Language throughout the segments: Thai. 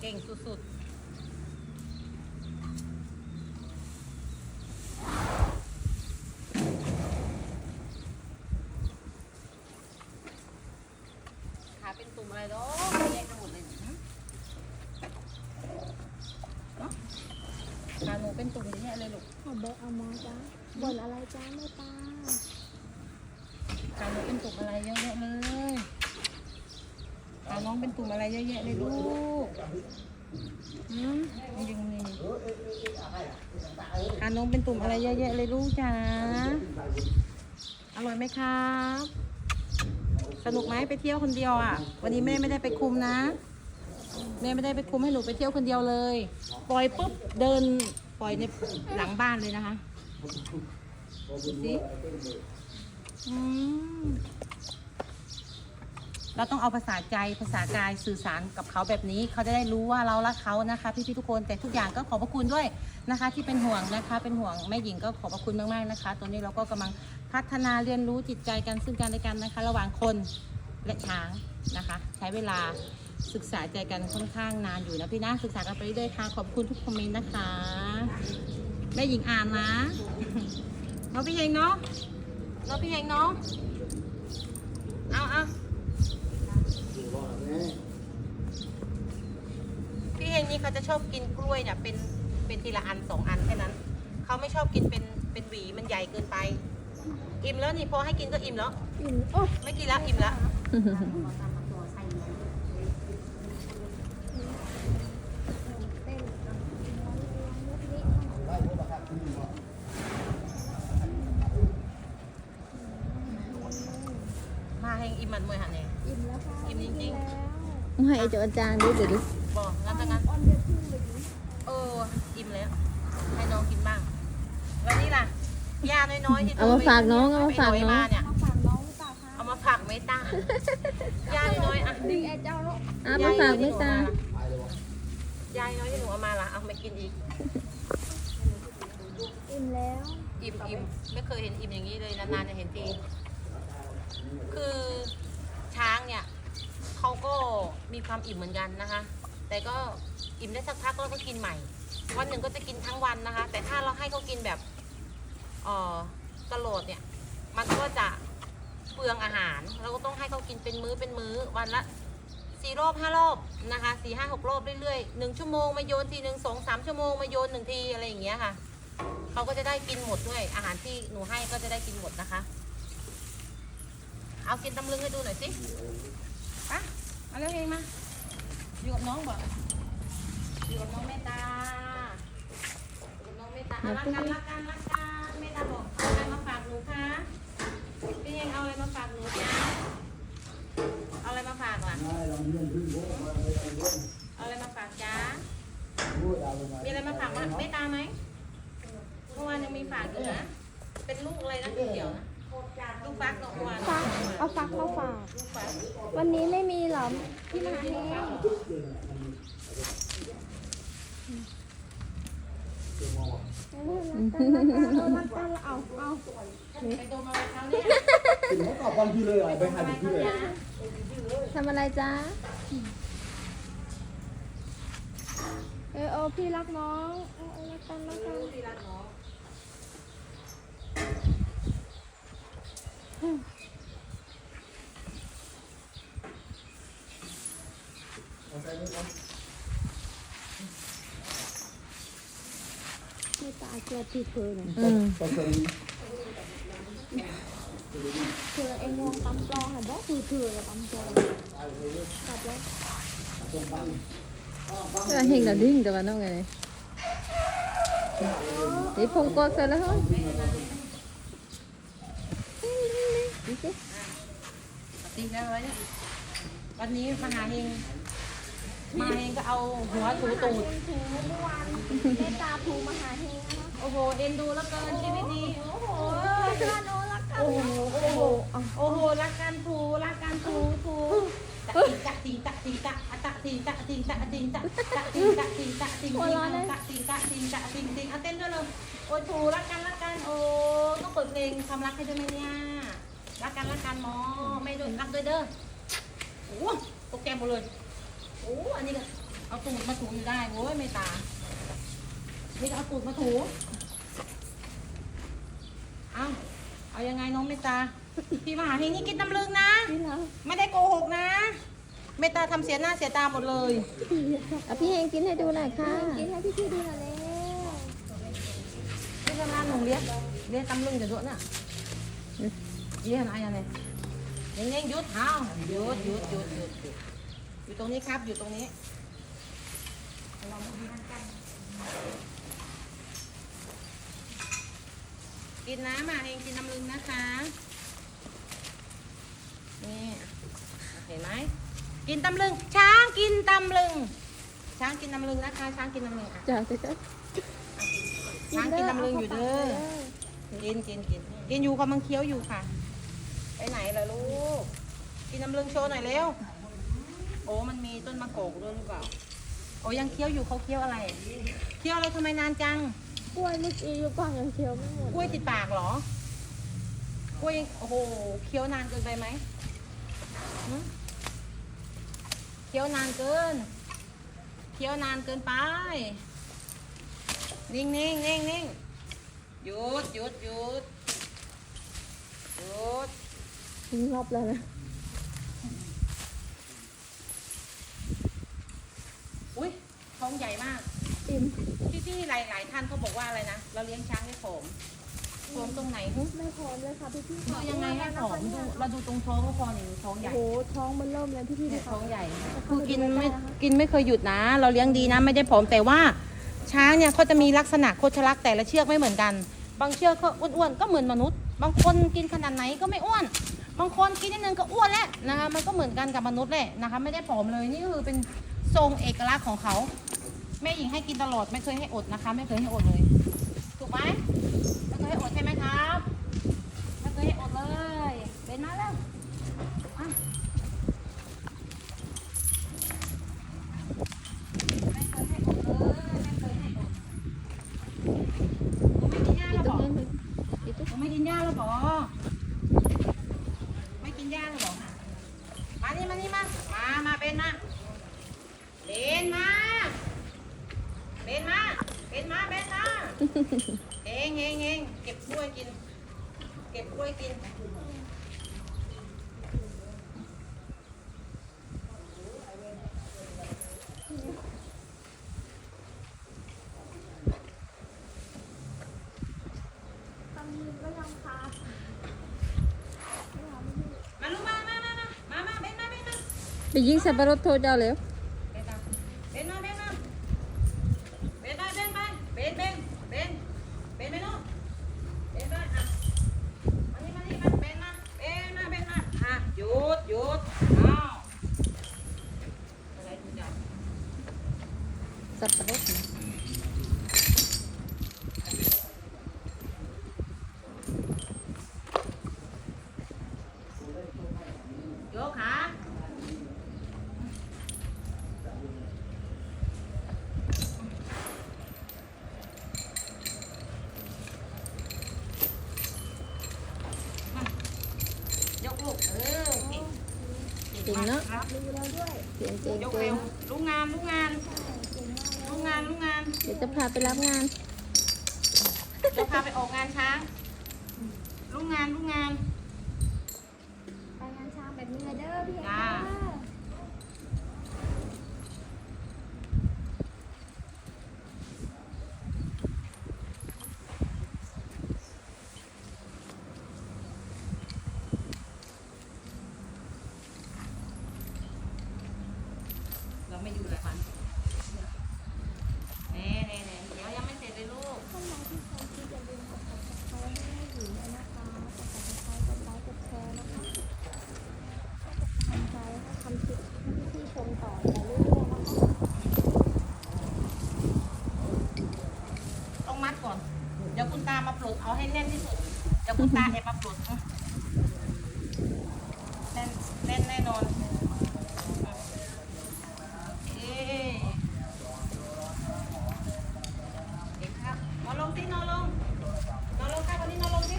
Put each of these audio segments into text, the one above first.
เก่งสุดๆ ขาเป็นตุ่มอะไรเนาะแยกกันหมดเลยหืมเนาะขาหนูเป็นตุ่มอย่างเงี้ยเลยลูก ขอเบอร์เอามอจ้าบ่นอะไรจ้าแม่ตาขาหนูเป็นตุ่มอะไรเยอะแยะเลย ขาน้องเป็นตุ่มอะไรเยอะแยะเลยลูกอืมยังไงขาน้องเป็นตุ่มอะไรเยอะแยะเลยลูกจ๋าอร่อยไหมครับ สนุกไหมไปเที่ยวคนเดียวอะ วันนี้แม่ไม่ได้ไปคุมนะ แม่ไม่ได้ไปคุมให้หนูไปเที่ยวคนเดียวเลย ปล่อยปุ๊บเดินปล่อยในหลังบ้านเลยนะคะดูสิอืม เราต้องเอาภาษาใจภาษากายสื่อสารกับเขาแบบนี้ เขาจะได้รู้ว่าเรารักเขานะคะ พี่ๆทุกคนแต่ทุกอย่างก็ขอบพระคุณด้วยนะคะ ที่เป็นห่วงนะคะ เป็นห่วงแม่หญิงก็ขอบพระคุณมากๆนะคะตอนนี้เราก็กำลังพัฒนาเรียนรู้จิตใจกันซึ่งกันและกันนะคะ ระหว่างคนและช้างนะคะ ใช้เวลาศึกษาใจกันค่อนข้างนานอยู่นะพี่นะศึกษากันไปเรื่อยๆค่ะ ขอบคุณทุกคอมเมนต์นะคะแม่หญิงอ่านนะเนาพี่เฮงเนาะเนาพี่เฮงเนาะเอาเอาพี่เฮง นี่เขาจะชอบกินกล้วยเนี่ยเป็นเป็นทีละอันสองอันแค่นั้น เขาไม่ชอบกินเป็นเป็นหวีมันใหญ่เกินไป อิ่มแล้วนี่พอให้กินก็อิ่มแล้ว อิ่มโอ้ยไม่กินแล้วอิ่มแล้วเต้นมาเฮงอิ่มมันมวยหันเองอิ่มแล้วค่ะอิ่มจริงๆแล้วให้โจจางดูเดี๋ยวดู บอกงั้นถ้างั้นอ้อนเดียวขึ้นเลยเอออิ่มแล้ว ให้น้องกินบ้าง แล้วนี่ล่ะย่าน้อยๆที่เอามาฝากน้องเอามาฝากไปน้องมาเนี่ยมาฝากน้องหรือเปล่าคะเอามาฝากไม่ตาย่าน้อยๆอะดึงแอร์เจ้าแล้วอะมาฝากไม่ตายายน้อยที่หนูเอามาล่ะเอามากินอีก อิ่มแล้ว อิ่มอิ่มไม่เคยเห็นอิ่มอย่างนี้เลยนานๆจะเห็นที คือช้างเนี่ยเขาก็มีความอิ่มเหมือนกันนะคะ แต่ก็อิ่มได้สักพักแล้วก็กินใหม่ วันหนึ่งก็จะกินทั้งวันนะคะ แต่ถ้าเราให้เขากินแบบเอ่อตลอดเนี่ย มันก็จะเปลืองอาหาร เราก็ต้องให้เขากินเป็นมื้อเป็นมื้อวันละสี่รอบห้ารอบนะคะสี่ห้าหกรอบเรื่อยๆหนึ่งชั่วโมงมาโยนทีหนึ่งสองสามชั่วโมงมาโยนหนึ่งทีอะไรอย่างเงี้ยค่ะเขาก็จะได้กินหมดด้วย อาหารที่หนูให้ก็จะได้กินหมดนะคะ เอากินตำลึงให้ดูหน่อยสิปะเอาเร็วเองมา อยู่กับน้องบ่อยู่กับน้องเมตตาอยู่กับน้องเมตตาเอารักกันรักกันรักกันเมตตาบอกเอาอะไรมาฝากหนูคะพี่เองเอาอะไรมาฝากหนูคะเอาอะไรมาฝากล่ะเอาอะไรมาฝากจ้ามีอะไรมาฝากมาเมตตาไหมเมื่อวานยังมีฝากอยู่นะเป็นลูกอะไรนะเดี๋ยวนะลูกฟักเนาะเมื่อวาน เอาฟักมาฝากลูกฟักวันนี้ไม่มีเหรอพี่มหาเฮงเออรักกันรักกันเอาเอาไปโดนอะไรเขาเนี่ยถึงเขาตอบความที่เลยอะไปหาถึงที่เลยทำอะไรจ้าเออเออพี่รักน้องเออเออรักกันรักกันที่รักน้อง ไม่ ตายเกลือผิดเธอเนี่ยอืมตอนนี้เธอเองงงตำปลองค่ะบอกคือเธอละตำปลองกลับแล้วเออเฮงกับดิ้งแต่ว่าน้องไงนี่พงกดเสร็จแล้วเหรอดูสิตีแล้วไว้เนี่ยวันนี้มหาเฮงมาเฮงก็เอาหัวถูตูดถูเมื่อวานเมตตาถูมาหาเฮงนะ โอ้โห เอ็นดูแล้วเกินชีวิตนี้ โอ้โหเพื่อนโนรักกันโอ้โห โอ้โห โอ้โห รักกันถูรักกันถูถูตะติงตะติงตะติงตะตะติงตะติงตะตะติงตะติงตะติงตะติงตะติงตะติงตะติงติงเอาเต้นด้วยเลยโอ้ยถูรักกันรักกันโอ้ต้องเปิดเพลงความรักให้ด้วยไหมเนี่ยรักกันรักกันหมอไม่ด้วยรักด้วยเด้อโอ้ตกแกหมดเลยโอ้อันนี้ก็เอาตูดมาถูอยู่ได้โว้ยเมตตานี่ก็เอาตูดมาถู เอาเอายังไงน้องเมตตา พี่มหาเฮงนี่กินน้ำลึงนะ นี่นะไม่ได้โกหกนะ เมตตาทำเสียหน้าเสียตาหมดเลย เอาพี่เฮงกินให้ดูหน่อยค่ะ กินให้พี่พี่ๆดูหน่อยแล้วนี่ก็ร้านหนูเลี้ยงเลี้ยงตำลึงจะด้วยน่ะเลี้ยงอะไรอะไรเน่งเน่งๆหยุดเท้าหยุดหยุดหยุดหยุดหยุดอยู่ตรงนี้ครับ อยู่ตรงนี้กิน น้ำมาเองกินน้ำลึงนะคะ นี่เห็นไหมกินตำลึง ช้างกินตำลึง ช้างกินตำลึงนะคะ ช้างกินตำลึงอะจ้าจ้าจ้าช้างกินตำลึงอยู่เด้อกินกินกินกินอยู่กำลังเคี้ยวอยู่ค่ะ ไปไหนล่ะลูก กินน้ำลึงโชว์หน่อยเร็ว โอ้มันมีต้นมะกอกด้วยหรือเปล่า โอ้ยังเคี้ยวอยู่เขาเคี้ยวอะไร เคี้ยวอะไรทำไมนานจัง กล้วยเมื่อกี้อยู่ก่อนยังเคี้ยวไม่หมดกล้วยติดปากเหรอ กล้วยยังโอ้โห เคี้ยวนานเกินไปไหมหึเคี้ยวนานเกิน เคี้ยวนานเกินไป นิ่งนิ่งนิ่งนิ่งหยุดหยุดหยุดหยุดรอบแล้วนะอุ้ยท้องใหญ่มาก อิ่มพี่พี่หลายหลายท่านเขาบอกว่าอะไรนะ เราเลี้ยงช้างให้ผอมผอมตรงไหนหึไม่พร้อมเลยค่ะพี่พี่ๆดูยังไงให้ผอมดูเราดูตรงท้องก็พอนี่ท้องใหญ่โอ้โหท้องมันเริ่มเลยพี่พี่ๆเนี่ดูยค่ะท้องใหญ่คือกินไม่กินไม่เคยหยุดนะ เราเลี้ยงดีนะไม่ได้ผอมแต่ว่า ช้างเนี่ยเขาจะมีลักษณะโคชลักษณ์แต่ละเชือกไม่เหมือนกัน บางเชือกก็อ้วนๆก็เหมือนมนุษย์ บางคนกินขนาดไหนก็ไม่อ้วน บางคนกินนิดนึงก็อ้วนแล้วนะคะมันก็เหมือนกันกับมนุษย์แหละนะคะ ไม่ได้ผอมเลยนี่ก็คือเป็นทรงเอกลักษณ์ของเขา แม่หญิงให้กินตลอดไม่เคยให้อดนะคะ ไม่เคยให้อดเลย ถูกไหมไม่เคยให้อดใช่ไหมครับไม่เคยให้อดเลย เป็นมาแล้วอะ ไม่เคยให้อดเลยไม่เคยให้อดหนูไม่กินหญ้า อี แล้ว ก บ ตร อง ก นี้อีกตรง หนูไม่กินหญ้าแล้วบอกไม่กินหญ้าแล้วบอกมานี่มานี่มา มา มาเบนมาเบนมาเบนมาเบนมาเบนมา เฮงเฮงเฮงเก็บกล้วยกิน เก็บกล้วยกิน ตอนนี้ก็ยังคามาลูกมามามามามามาเบนมาเบนมาไปยิงสับปะรดโทรเจ้าเร็ว เบนมาเบนมาเบนมาเบนมาเบนไปเบนเบนเบนเบนไปโน่นเบนไปอะมานี่มานี่มาเบนมาเบนมาเบนมาอะหยุดหยุดอ้าวอะไรทุกอย่าง สับปะรดนะ โยกขามา ยกลูก เออเก่ง เก่งเนาะครับดูแล้วด้วยเก่งเก่งยกเก่เร็งวลูกงานลูกงานเก่งมากเลยลูกงานลูกงานเดี๋ยวจะพาไปรับงานจะพาไปออกงานช้างลูกงานลูกงาน ไปงานช้างแบบนี้เลยเด้อพี่เอกจ้าเด้อ เราไม่อยู่หลายวันเน่เน่เน่เดี๋ยวยังไม่เสร็จเลยลูก ท่านใดที่ชมคลิปอย่าลืมกด subscribe ให้แม่หญิงด้วยนะคะกด subscribe กดไลค์กดแชร์นะคะกำลังใจให้ทำคลิปให้พี่ๆชมต่อไปเรื่อยๆนะคะ ต้องมัดก่อน เดี๋ยวคุณตามาปลดเอาให้แน่นที่สุด เดี๋ยวคุณ ตาเอ็มมาปลุกอะแน่นแน่นแน่นอนเอ๊ะเด็กครับนอนลงสินอนลง นอนลงครับวันนี้นอนลงสิ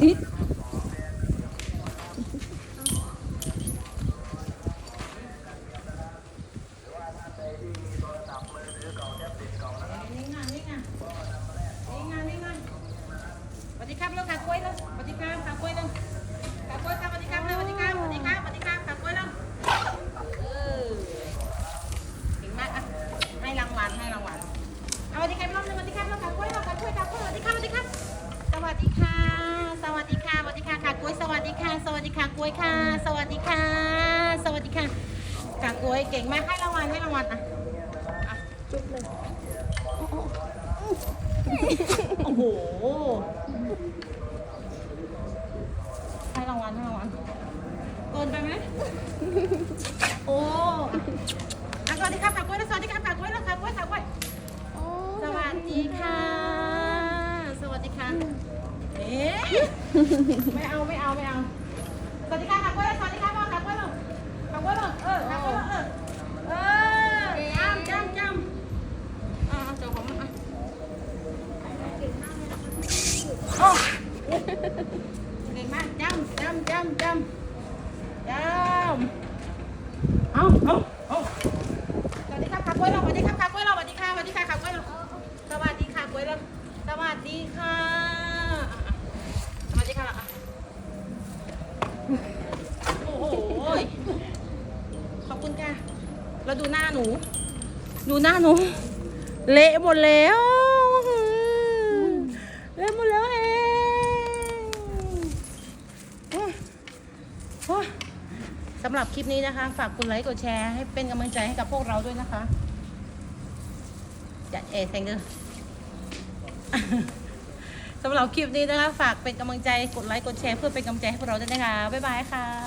เออ กล้วยค่ะ สวัสดีค่ะ สวัสดีค่ะ กากล้วยเก่งมากให้รางวัลให้รางวัลอะอะจุ๊บเลยโอ้โหให้รางวัลให้รางวัลเกินไปไหมโอ้อะสวัสดีค่ะกากล้วยนะสวัสดีค่ะกากล้วยนะกากล้วยกากล้วยสวัสดีค่ะ สวัสดีค่ะเอ๊ะไม่เอาไม่เอาไม่เอาสวัสดีค่ะขับกล้วย ขับกล้วยลงเออขับกล้วยลงเออเออจ หนูเละหมดแล้วเละหมดแล้วเองสำหรับคลิปนี้นะคะ ฝากกดไลค์กดแชร์ให้เป็นกำลังใจให้กับพวกเราด้วยนะคะจัดเอเซงเดอร์สำหรับคลิปนี้นะคะ ฝากเป็นกำลังใจกดไลค์กดแชร์เพื่อเป็นกำลังใจให้พวกเราด้วยนะคะ บ๊ายบายค่ะ